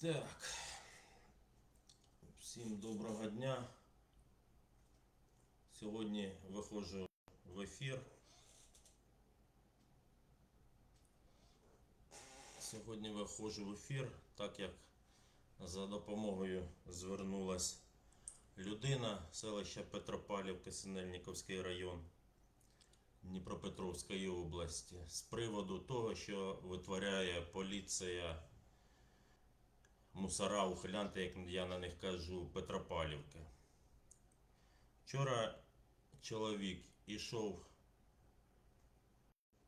Так. Всім доброго дня. Сьогодні виходжу в ефір. Сьогодні виходжу в ефір, так як за допомогою звернулась людина селища Петропавлівка, Синельниковський район Дніпропетровської області з приводу того, що витворяє поліція мусора, ухилянти, як я на них кажу, Петропавлівки. Вчора чоловік ішов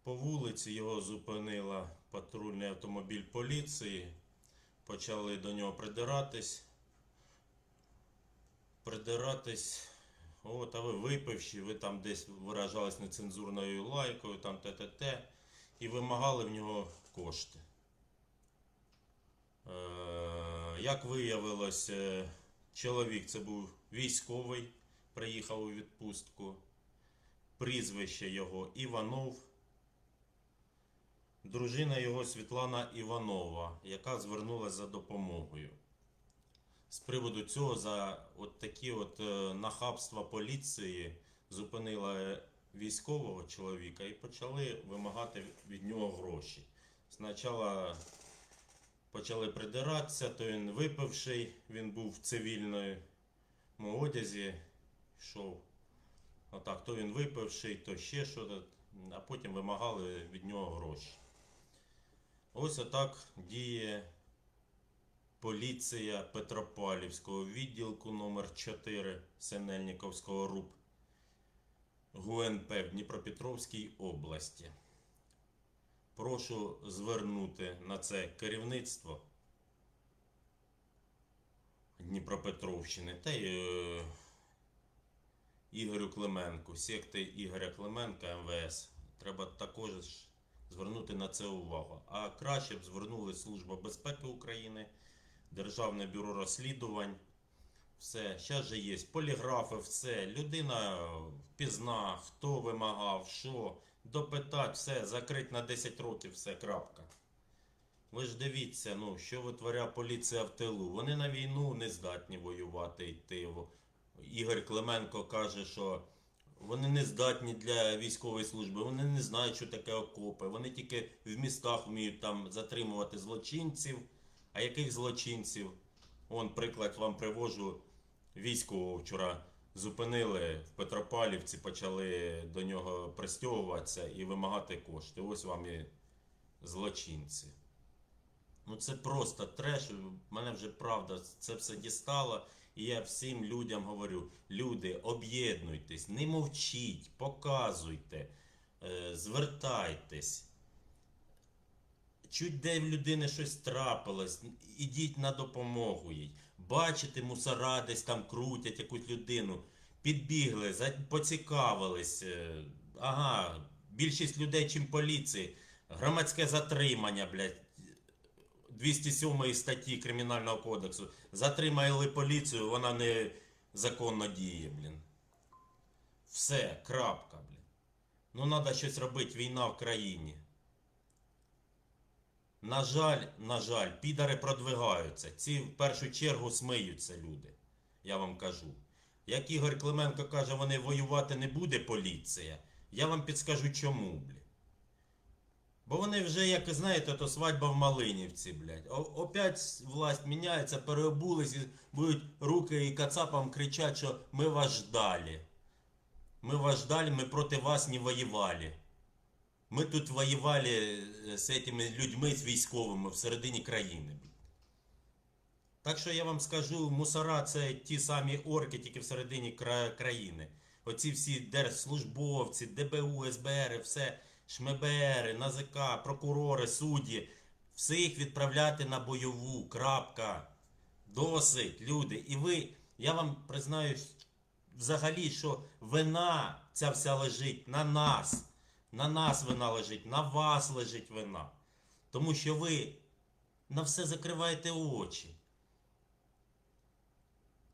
по вулиці, його зупинила патрульний автомобіль поліції. Почали до нього придиратись. Придиратись. От, а ви випивші, ви там десь виражались нецензурною лайкою, там те-те-те, і вимагали в нього кошти. Е, Як виявилось, е, чоловік це був військовий, приїхав у відпустку. Прізвище його Іванов. Дружина його Світлана Іванова, яка звернулася за допомогою. З приводу цього за от такі от е, нахабства поліції зупинила військового чоловіка і почали вимагати від нього гроші. Спочатку почали придиратися, то він випивший, він був в цивільному одязі, йшов. Отак, то він випивший, то ще щось, а потім вимагали від нього гроші. Ось отак діє поліція Петропавлівського відділку номер 4 Синельниковського РУП ГУНП в Дніпропетровській області. Прошу звернути на це керівництво Дніпропетровщини та й е, Ігорю Клименку, секти Ігоря Клименка МВС. Треба також звернути на це увагу. А краще б звернули Служба безпеки України, Державне бюро розслідувань. Все, зараз же є поліграфи, все. Людина впізна, хто вимагав, що, допитати, все, закрить на 10 років, все, крапка. Ви ж дивіться, ну, що витворяє поліція в тилу. Вони на війну не здатні воювати йти. Ігор Клименко каже, що вони не здатні для військової служби, вони не знають, що таке окопи. Вони тільки в містах вміють там затримувати злочинців. А яких злочинців? Он приклад вам привожу. Військового вчора зупинили в Петропавлівці, почали до нього пристягуватися і вимагати кошти. Ось вам і злочинці. Ну це просто треш. Мене вже правда це все дістало. І я всім людям говорю: люди, об'єднуйтесь, не мовчіть, показуйте, е, звертайтесь. Чуть де в людини щось трапилось, ідіть на допомогу їй. Бачите, мусора десь там крутять якусь людину. Підбігли, поцікавились. е, Ага, більшість людей, чим поліції. Громадське затримання, блядь. 207 статті Кримінального кодексу. Затримали поліцію, вона не законно діє, блін. Все, крапка, блін. Ну, треба щось робити, війна в країні. На жаль, на жаль, підари продвигаються. Ці в першу чергу сміються люди. Я вам кажу. Як Ігор Клименко каже, вони воювати не буде поліція. Я вам підскажу чому, блядь. Бо вони вже, як знаєте, то свадьба в Малинівці, блядь. Опять власть міняється, переобулись і будуть руки і кацапам кричать, що ми вас ждали. Ми вас ждали, ми проти вас не воювали. Ми тут воювали е, з цими людьми, з військовими всередині країни. Так що я вам скажу, мусора це ті самі орки, тільки всередині кра- країни. Оці всі держслужбовці, ДБУ, СБР, все, ШМБР, НАЗК, прокурори, судді, всіх відправляти на бойову. Крапка. Досить, люди. І ви, я вам признаюсь, взагалі, що вина ця вся лежить на нас. На нас вина лежить, на вас лежить вина. Тому що ви на все закриваєте очі.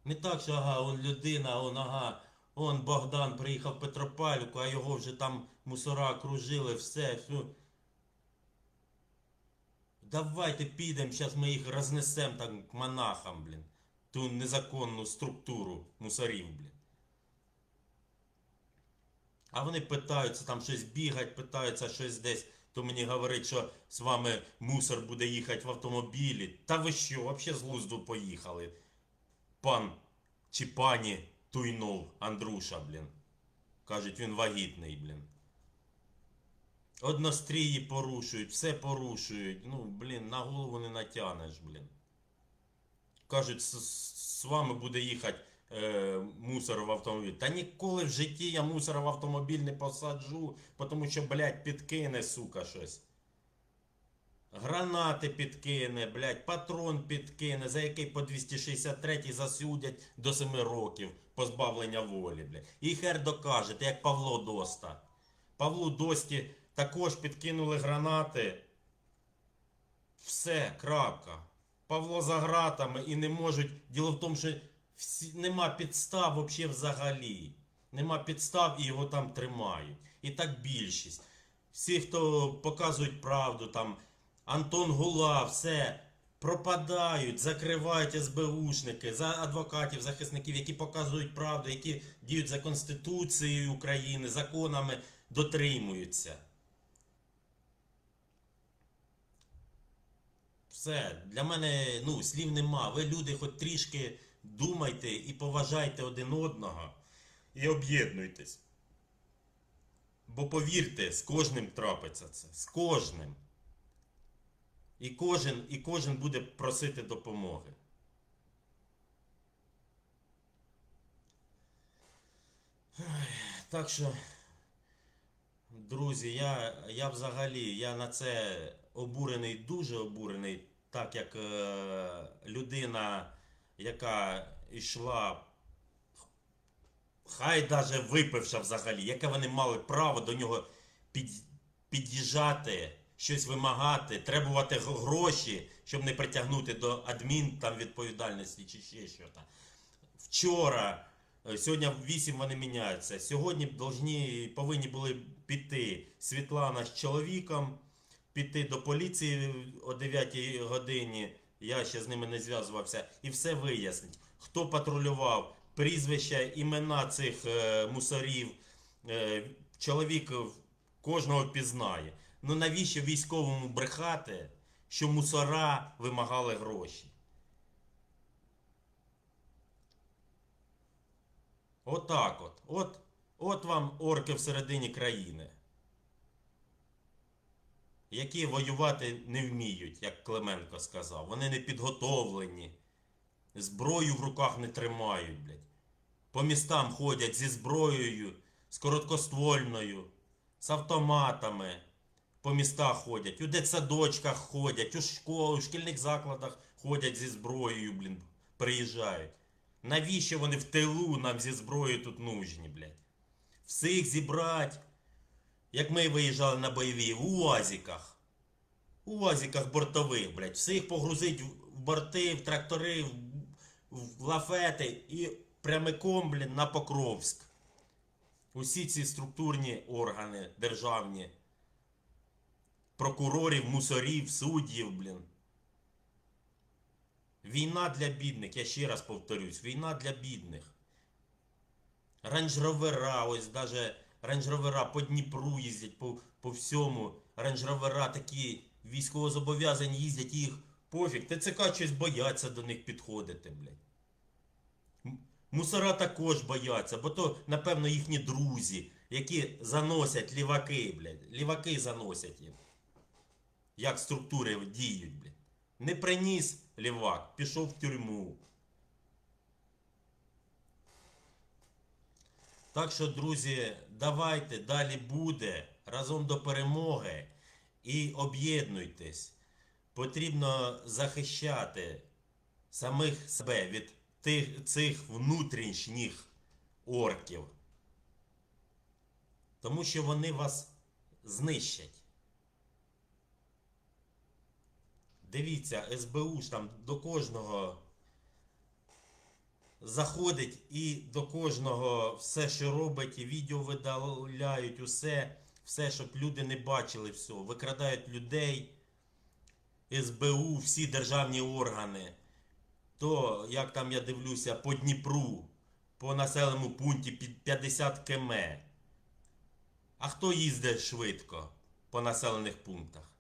Не так, що ага, он людина, он ага, он Богдан приїхав в Петропавлівку, а його вже там мусора кружили, все. все. Давайте підемо, зараз ми їх рознесемо там к монахам, блін. Ту незаконну структуру мусорів, блін. А вони питаються, там щось бігать, питаються щось десь. То мені говорить, що з вами мусор буде їхати в автомобілі. Та ви що, взагалі з глузду поїхали? Пан чи пані Туйнов Андруша, блін. Кажуть, він вагітний, блін. Однострії порушують, все порушують. Ну, блін, на голову не натянеш, блін. Кажуть, з, з- вами буде їхати е, мусор в автомобіль. Та ніколи в житті я мусор в автомобіль не посаджу, тому що, блядь, підкине, сука, щось. Гранати підкине, блядь, патрон підкине, за який по 263 засудять до 7 років позбавлення волі, блядь. І хер докажете, як Павло Доста. Павлу Дості також підкинули гранати. Все, крапка. Павло за гратами і не можуть. Діло в тому, що всі, нема підстав вообще взагалі. Нема підстав і його там тримають. І так більшість. Всі, хто показують правду, там Антон Гула, все пропадають, закривають СБУшники, за адвокатів, захисників, які показують правду, які діють за Конституцією України, законами дотримуються. Все, для мене ну, слів нема. Ви люди хоч трішки думайте і поважайте один одного і об'єднуйтесь. Бо повірте, з кожним трапиться це. З кожним. І кожен, і кожен буде просити допомоги. Так що, друзі, я, я взагалі я на це обурений, дуже обурений, так як е, людина, яка йшла, хай даже випивша взагалі, яке вони мали право до нього під, під'їжджати, щось вимагати, требувати гроші, щоб не притягнути до адмін там відповідальності чи ще щось. Вчора, е, сьогодні в 8 вони міняються. Сьогодні должні, повинні були піти Світлана з чоловіком, піти до поліції о 9 годині. Я ще з ними не зв'язувався, і все вияснить. Хто патрулював, прізвища, імена цих е, мусорів. Е, чоловік кожного пізнає. Ну навіщо військовому брехати, що мусора вимагали гроші? Отак от. От, от вам орки всередині країни. Які воювати не вміють, як Клименко сказав. Вони не підготовлені. Зброю в руках не тримають, блядь. По містам ходять зі зброєю, з короткоствольною, з автоматами. По містах ходять, у дитсадочках ходять, у школах, у шкільних закладах ходять зі зброєю, блін, приїжджають. Навіщо вони в тилу нам зі зброєю тут нужні, блядь? Всіх зібрати, як ми виїжджали на бойові, в УАЗіках. У УАЗіках бортових, блядь. Всіх погрузить в борти, в трактори, в, в лафети і прямиком, блін, на Покровськ. Усі ці структурні органи державні, прокурорів, мусорів, суддів, блін. Війна для бідних, я ще раз повторюсь, війна для бідних. Рейндж-ровера, ось даже рейндж-ровера по Дніпру їздять, по, по всьому. Рейндж-ровера такі військовозобов'язані їздять, їх пофіг. ТЦК щось бояться до них підходити, блядь. Мусора також бояться, бо то, напевно, їхні друзі, які заносять ліваки, блядь. Ліваки заносять їм. Як структури діють, блядь. Не приніс лівак, пішов в тюрму. Так що, друзі, давайте далі буде разом до перемоги і об'єднуйтесь. Потрібно захищати самих себе від тих, цих внутрішніх орків. Тому що вони вас знищать. Дивіться, СБУ ж там до кожного заходить і до кожного все, що робить, і відео видаляють, усе, все, щоб люди не бачили все. Викрадають людей, СБУ, всі державні органи, то, як там я дивлюся, по Дніпру, по населеному пункті під 50 км. А хто їздить швидко по населених пунктах?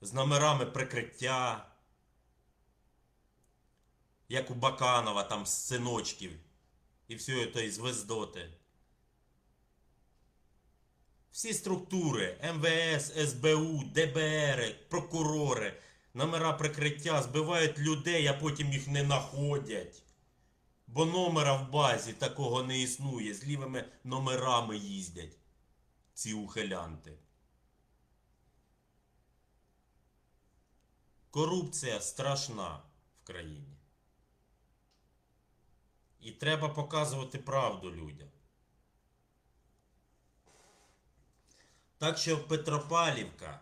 З номерами прикриття, як у Баканова, там з синочків, і все це із Вездоти. Всі структури МВС, СБУ, ДБР, прокурори, номера прикриття збивають людей, а потім їх не знаходять. Бо номера в базі такого не існує. З лівими номерами їздять ці ухилянти. Корупція страшна в країні. І треба показувати правду людям. Так що Петропавлівка,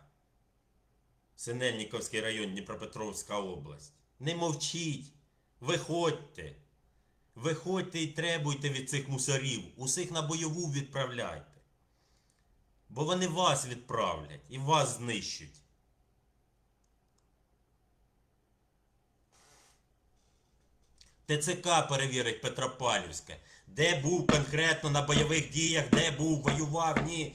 Синельніковський район, Дніпропетровська область. Не мовчіть, виходьте. Виходьте і требуйте від цих мусорів. Усіх на бойову відправляйте. Бо вони вас відправлять і вас знищать. ТЦК перевірить Петропавлівське. Де був конкретно на бойових діях, де був, воював, ні.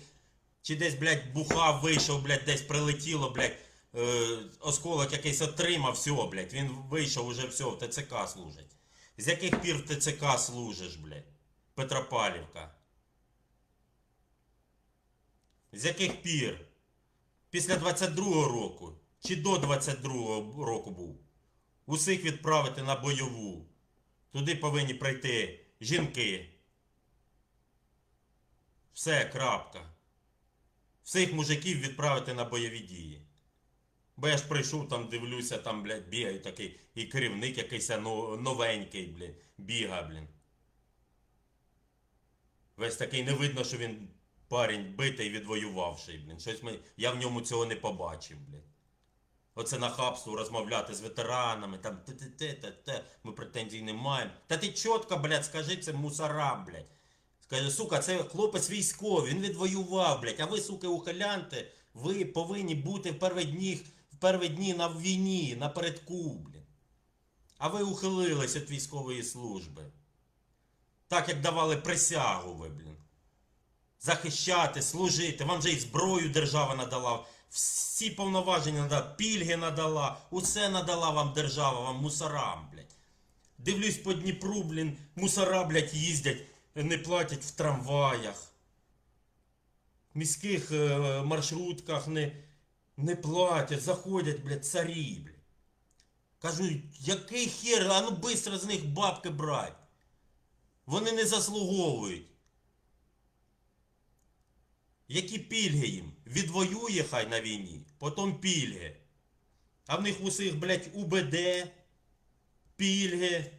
Чи десь, блядь, бухав, вийшов, блядь, десь прилетіло, блядь, е, осколок якийсь отримав, все, блядь, він вийшов уже все, в ТЦК служить. З яких пір в ТЦК служиш, блядь? Петропавлівка. З яких пір? Після 22-го року чи до 22-го року був? Усіх відправити на бойову. Туди повинні прийти жінки. Все, крапка. Всіх мужиків відправити на бойові дії. Бо я ж прийшов там, дивлюся, там, блядь, бігає такий, і керівник якийсь новенький, блядь, біга, блін. Весь такий не видно, що він парень битий, відвоювавший, блін. Щось ми, я в ньому цього не побачив, блядь. Оце нахабство розмовляти з ветеранами, там те те те те те ми претензій не маємо. Та ти чітко, блядь, скажи це мусорам, блядь. Скажи, сука, це хлопець військовий, він відвоював, блядь, а ви, сука, ухилянти, ви повинні бути в перші дні, в перші дні на війні, напередку, блядь. А ви ухилились від військової служби. Так як давали присягу ви, блін. Захищати, служити. Вам же і зброю держава надала. Всі повноваження надала, пільги надала, усе надала вам держава, вам мусорам, блядь. Дивлюсь по Дніпру, блін, мусора, блядь, їздять, не платять в трамваях. В міських е, маршрутках не, не платять, заходять, блядь, царі, блядь. Кажу, який хер, а ну быстро з них бабки брать. Вони не заслуговують. Які пільги їм? Відвоює хай на війні, потім пільги. А в них усіх, блядь, УБД, пільги,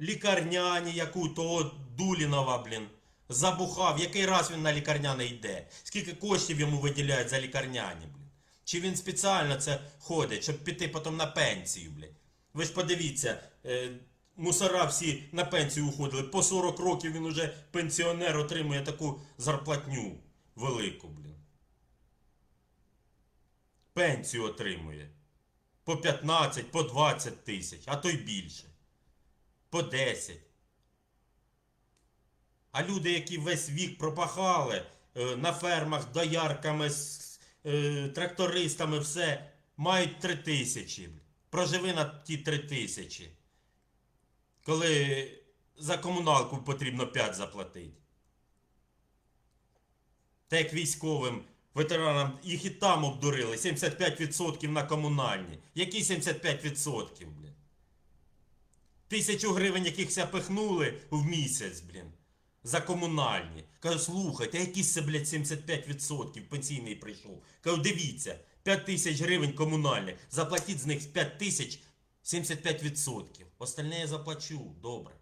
лікарняні, яку того Дулінова, блін, забухав. Який раз він на лікарняне йде? Скільки коштів йому виділяють за лікарняні, блін? Чи він спеціально це ходить, щоб піти потім на пенсію, блядь? Ви ж подивіться, е, мусора всі на пенсію уходили. По 40 років він уже пенсіонер отримує таку зарплатню велику, блін. Пенсію отримує. По 15, по 20 тисяч, а то й більше. По 10. А люди, які весь вік пропахали е, на фермах, доярками, з е, трактористами, все, мають 3 тисячі. Проживи на ті 3 тисячі. Коли за комуналку потрібно 5 заплатити. Та як військовим ветеранам їх і там обдурили. 75% на комунальні. Які 75%, блін? Тисячу гривень, яких пихнули в місяць, блін. За комунальні. Кажу, слухайте, а якісь це, блядь, 75% пенсійний прийшов. Кажу, дивіться, 5 тисяч гривень комунальних. Заплатіть з них 5 тисяч 75%. Остальне я заплачу, добре.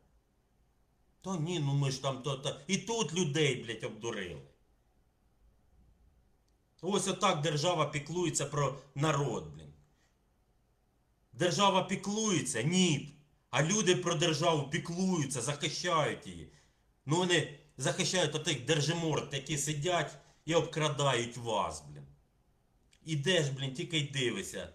То ні, ну ми ж там то, то. І тут людей, блядь, обдурили. Ось отак держава піклується про народ, блін. Держава піклується? Ні. А люди про державу піклуються, захищають її. Ну вони захищають отих держиморд, які сидять і обкрадають вас, блін. Ідеш, блін, тільки й дивишся.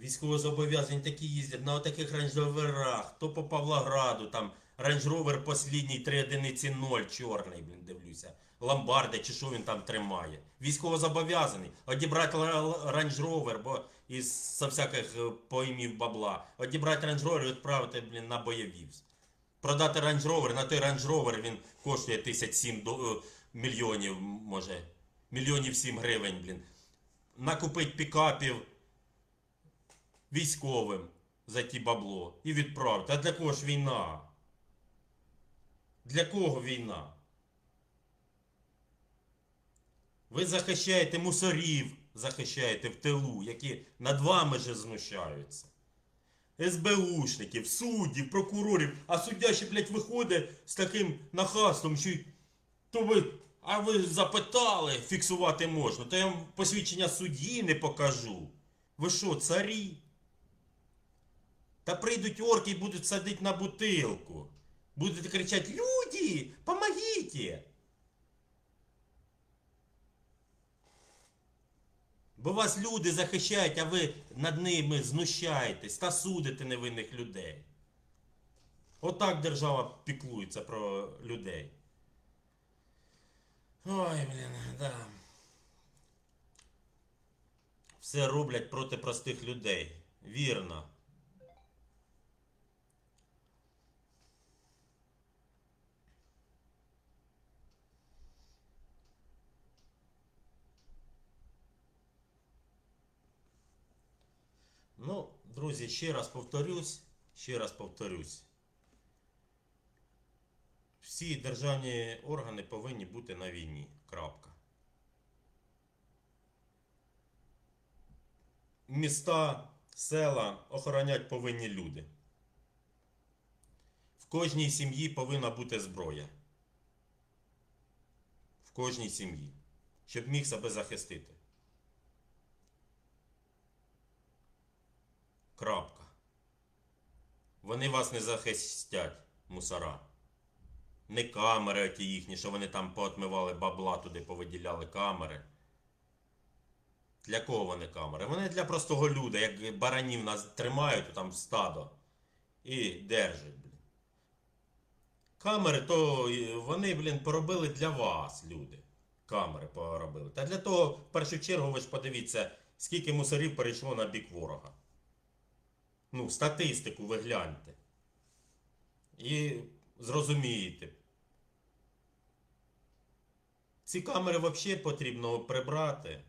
Військовозобов'язані такі їздять на отаких рейндж-роверах, то по Павлограду, там рейндж-ровер послідній 3 одиниці 0, чорний, блін, дивлюся. Ламбарди чи що він там тримає. Військовозобов'язаний. Одібрати рейндж-ровер, бо із со всяких е, поймів бабла. Одібрати рейндж-ровер і відправити, блін, на бойові. Продати рейндж-ровер, на той рейндж-ровер він коштує тисяч сім до, е, мільйонів, може. Мільйонів сім гривень, блін. Накупить пікапів військовим за ті бабло і відправити. А для кого ж війна? Для кого війна? Ви захищаєте мусорів, захищаєте в тилу, які над вами же знущаються. СБУшників, суддів, прокурорів, а суддя ще, блядь, виходить з таким нахастом, що то ви, а ви запитали, фіксувати можна, то я вам посвідчення судді не покажу. Ви що, царі? Та прийдуть орки і будуть садити на бутилку. Будете кричати: Люди, помогите! Бо вас люди захищають, а ви над ними знущаєтесь та судите невинних людей. Отак держава піклується про людей. Ой, блін, да. Все роблять проти простих людей. Вірно. Ну, друзі, ще раз повторюсь, ще раз повторюсь. Всі державні органи повинні бути на війні. Крапка. Міста, села охоронять повинні люди. В кожній сім'ї повинна бути зброя. В кожній сім'ї. Щоб міг себе захистити. Крапка. Вони вас не захистять, мусора. Не камери ті їхні, що вони там поотмивали бабла туди, повиділяли камери. Для кого вони камери? Вони для простого люда, як баранів нас тримають там стадо і держать, блін. Камери, то вони, блін, поробили для вас, люди. Камери поробили. Та для того, в першу чергу, ви ж подивіться, скільки мусорів перейшло на бік ворога. Ну, статистику ви гляньте. І зрозумієте. Ці камери взагалі потрібно прибрати,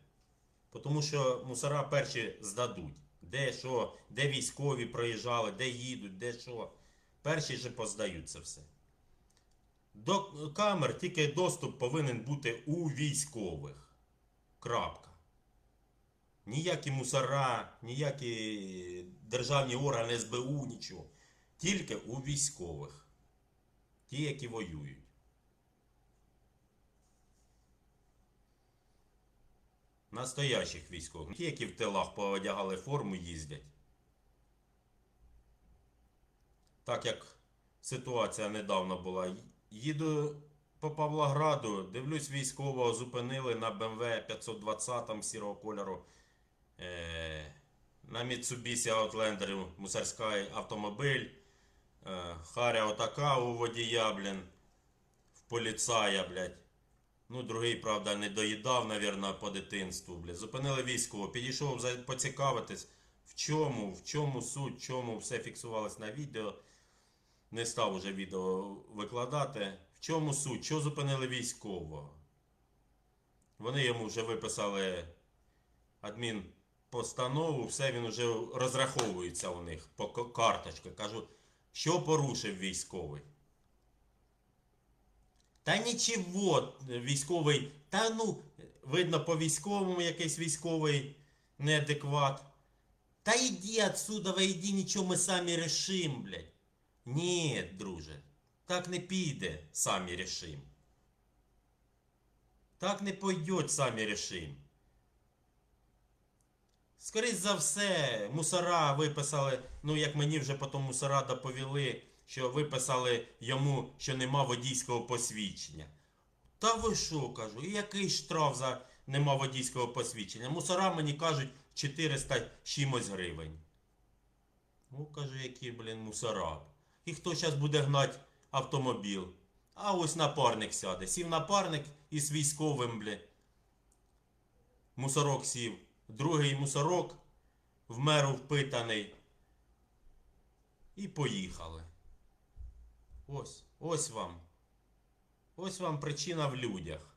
тому що мусора перші здадуть. Де що, де військові проїжджали, де їдуть, де що. Перші же поздають це все. До камер тільки доступ повинен бути у військових. Крапка. Ніякі мусора, ніякі державні органи СБУ, нічого. Тільки у військових. Ті, які воюють. Настоящих військових. Ті, які в тилах поодягали форму, їздять. Так як ситуація недавно була. Їду по Павлограду, дивлюсь військового, зупинили на БМВ 520 сірого кольору. Е, на Mitsubishi Outlander мусорський автомобіль. Е, Харя отака у водія, блін. В поліцая, блядь. Ну, другий, правда, не доїдав, навірно, по дитинству, блядь. Зупинили військово. Підійшов поцікавитись, в чому, в чому суть, в чому все фіксувалось на відео. Не став уже відео викладати. В чому суть? Що зупинили військового? Вони йому вже виписали адмінпостанову, все він вже розраховується у них по к- карточці. Кажу, що порушив військовий? Та нічого, військовий, та ну, видно по військовому якийсь військовий неадекват. Та йди отсюда, ви йди, нічого ми самі решим, блядь. Ні, друже, так не піде, самі решим. Так не пойдет, самі решим. Скоріше за все, мусора виписали, ну як мені вже потім мусора доповіли, що виписали йому, що нема водійського посвідчення. Та ви що кажу, і який штраф за нема водійського посвідчення? Мусора мені кажуть 400 чимось гривень. Ну, каже, які, блін, мусора. І хто зараз буде гнати автомобіль? А ось напарник сяде. Сів напарник із військовим, блін. Мусорок сів. Другий мусорок в меру впитаний. І поїхали. Ось, ось вам. Ось вам причина в людях.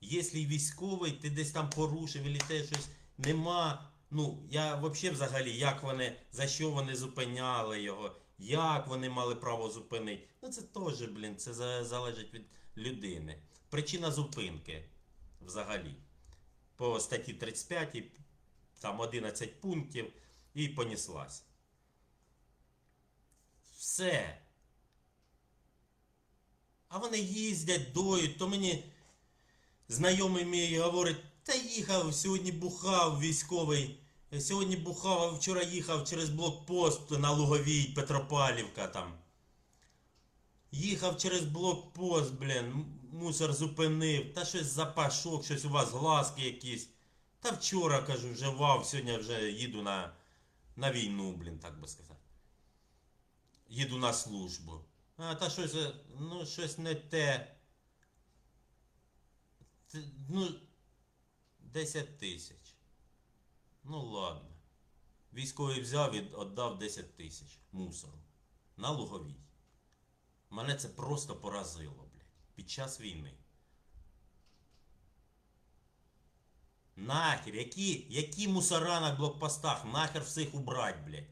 Якщо військовий, ти десь там порушив, і те щось нема. Ну, я взагалі взагалі, як вони, за що вони зупиняли його, як вони мали право зупинити. Ну це теж, блін, це залежить від людини. Причина зупинки взагалі. По статті 35, там 11 пунктів і поніслась. Все. А вони їздять, доють, то мені знайомий мій говорить, та їхав, сьогодні бухав військовий. Сьогодні бухав, а вчора їхав через блокпост на Луговій, Петропавлівка там. Їхав через блокпост, блін, мусор зупинив. Та щось запашок, щось у вас глазки якісь. Та вчора, кажу, вже вав, сьогодні вже їду на, на війну, блін, так би сказати. Їду на службу. А, та щось, е, ну, щось не те. Ну, 10 тисяч. Ну ладно. Військовий взяв і віддав 10 тисяч мусору. На луговій. Мене це просто поразило, блядь. Під час війни. Нахер, які, які мусора на блокпостах? Нахер всіх убрать, блядь.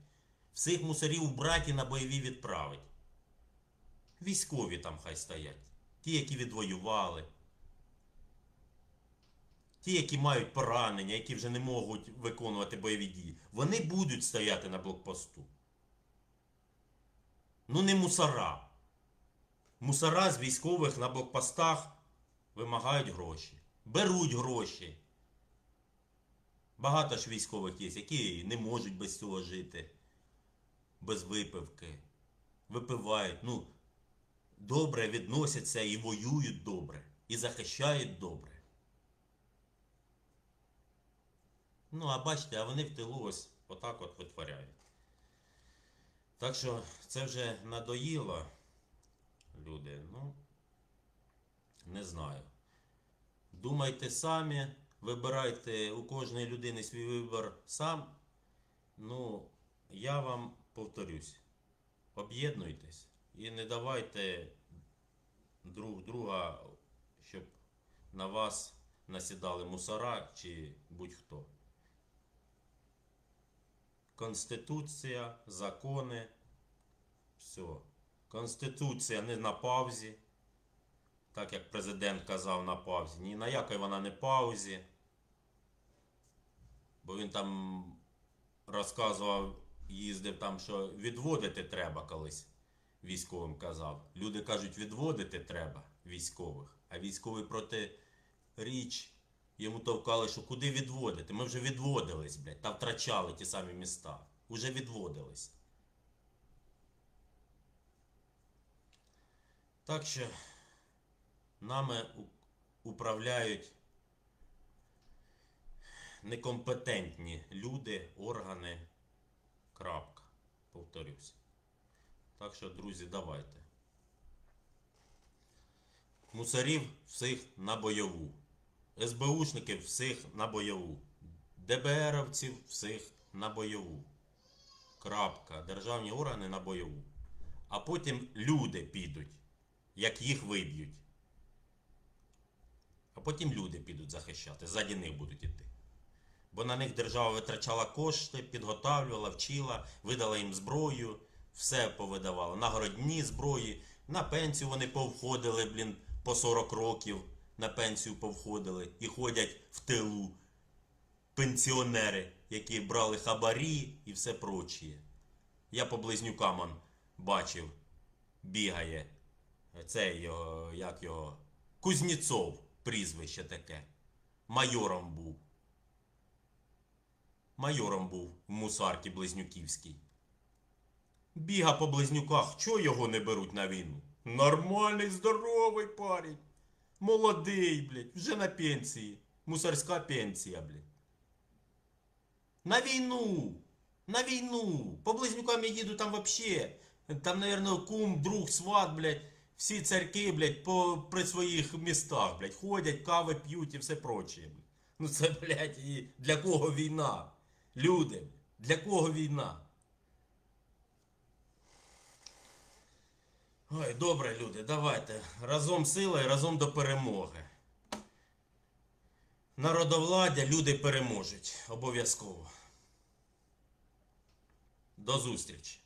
Всіх мусорів убрать і на бойові відправить. Військові там хай стоять. Ті, які відвоювали. Ті, які мають поранення, які вже не можуть виконувати бойові дії. Вони будуть стояти на блокпосту. Ну не мусора. Мусора з військових на блокпостах вимагають гроші. Беруть гроші. Багато ж військових є, які не можуть без цього жити. Без випивки. Випивають. Ну, добре відносяться і воюють добре. І захищають добре. Ну, а бачите, а вони в тилу ось отак от витворяють. Так що це вже надоїло, люди. Ну, не знаю. Думайте самі, вибирайте у кожної людини свій вибір сам. Ну, я вам повторюсь, об'єднуйтесь і не давайте друг друга, щоб на вас насідали мусора чи будь-хто. Конституція, закони. Все. Конституція не на паузі. Так як президент казав на паузі. Ні на якій вона не паузі. Бо він там розказував, їздив там, що відводити треба колись. Військовим казав. Люди кажуть, відводити треба військових. А військовий проти річ Йому товкали, що куди відводити? Ми вже відводились, блядь, та втрачали ті самі міста. Уже відводились. Так що нами управляють некомпетентні люди, органи. Крапка. Повторюсь. Так що, друзі, давайте. Мусорів всіх на бойову. СБУшників всіх на бойову. ДБРовців всіх на бойову. Крапка. Державні органи на бойову. А потім люди підуть, як їх виб'ють. А потім люди підуть захищати, ззаді них будуть іти. Бо на них держава витрачала кошти, підготавлювала, вчила, видала їм зброю, все повидавала. Нагородні зброї, на пенсію вони повходили, блін, по 40 років на пенсію повходили і ходять в тилу. Пенсіонери, які брали хабарі і все прочее. Я по близнюкам он бачив, бігає. Цей його, як його, Кузнєцов, прізвище таке. Майором був. Майором був в мусарті Близнюківській. Біга по близнюках, чого його не беруть на війну? Нормальний, здоровий парень. Молодий, блядь, вже на пенсії. Мусорська пенсія, блядь. На війну. На війну. По близнюкам я їду там вообще. Там, наверное, кум, друг, сват, блядь. Всі царки, блядь, по, при своїх містах, блядь, ходять, кави п'ють і все проче. Ну це, блядь, і для кого війна? Люди, для кого війна? Ой, добре, люди, давайте. Разом сила і разом до перемоги. Народовладдя люди переможуть. Обов'язково. До зустрічі.